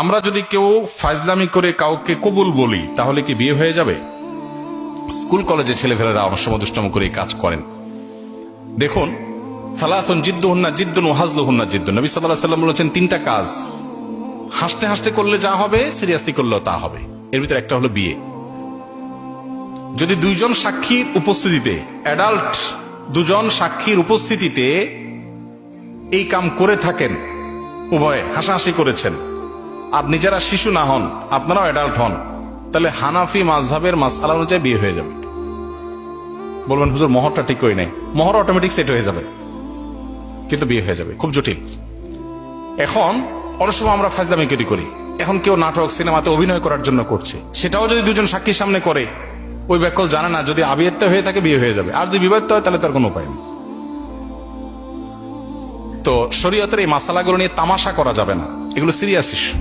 আমরা যদি কেউ ফাইজলামি করে কাউকে কবুল বলি, তাহলে কি বিয়ে হয়ে যাবে? স্কুল, কলেজে ছেলেফেলেরা অনেক সময় দুষ্টম করে কাজ করেন। দেখুন সালাফন জিদ্দু হুন্না জিদ্দুন ও হাজলু হুন্না জিদ্দুন। নবী সাল্লাহ সাল্লাম বলেছেন, তিনটা কাজ। হাসতে হাসতে করলে যা হবে, সিরিয়াসলি করলেও তা হবে। এর ভিতরে একটা হলো বিয়ে। যদি দুইজন সাক্ষীর উপস্থিতিতে অ্যাডাল্ট দুজন সাক্ষীর উপস্থিতিতে এই কাম করে থাকেন, উভয়ে হাসাহাসি করেছেন আর নিজেরা শিশু না হন, আপনারাও অ্যাডাল্ট হন, তাহলে হানাফি মাঝহের মাসালা অনুযায়ী বিয়ে হয়ে যাবে। বলবেন, হুজুর, মহরটা ঠিক করে নাই। মহর অটোমেটিক সেট হয়ে যাবে, কিন্তু বিয়ে হয়ে যাবে, খুব জটিল। এখন, অনেক সময় আমরা ফাজলামি করি করি। এখন কেউ নাটক, সিনেমাতে অভিনয় করার জন্য করছে। সেটাও যদি দুজন সাক্ষীর সামনে করে, ওই ব্যাকল জানে না, যদি আবিয়াত্তা হয়ে থাকে, বিয়ে হয়ে যাবে। আর যদি বিবাহিত হয়, তাহলে তার কোনো উপায় নেই। তো শরীয়তের এই মাসালাগুলো নিয়ে তামাশা করা যাবে না। এগুলো সিরিয়াস ইস্যু